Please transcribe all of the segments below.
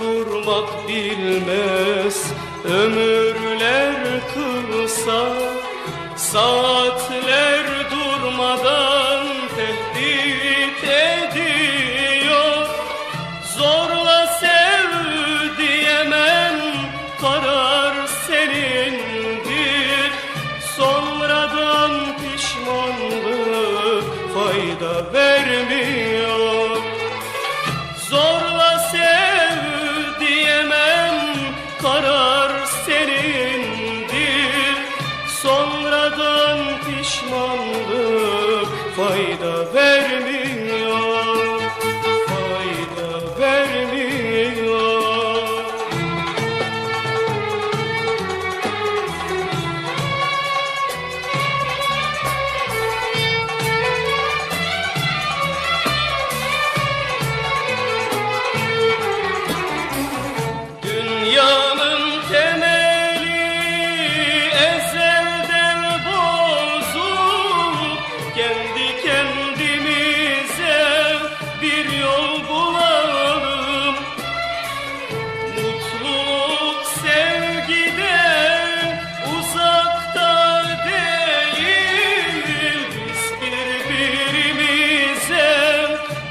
durmak bilmez. Ömürler kısa Saatler durmadan tehdit ediyor. Zorla sev diyemem Karar senindir. Sonradan pişmanlık fayda ver.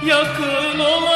yakın olan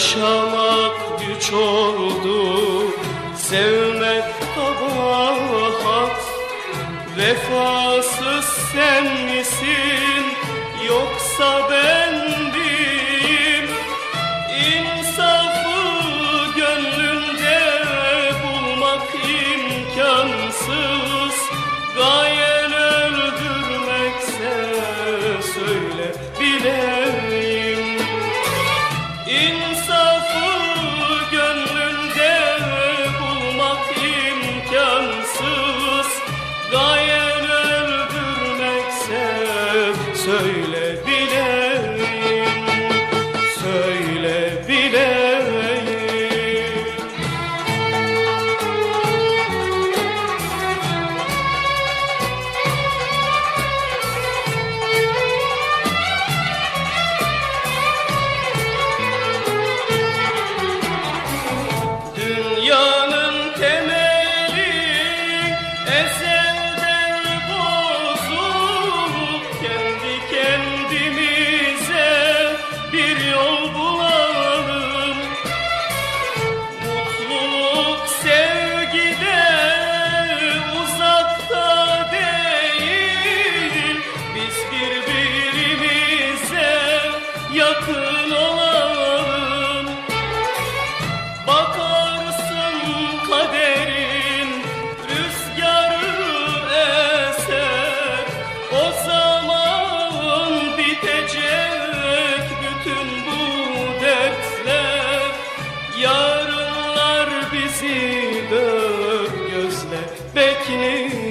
Yaşamak güç oldu. Sevmek kabahat. Vefasız sen misin? Yoksa ben bir sei. hevesle bekliyorum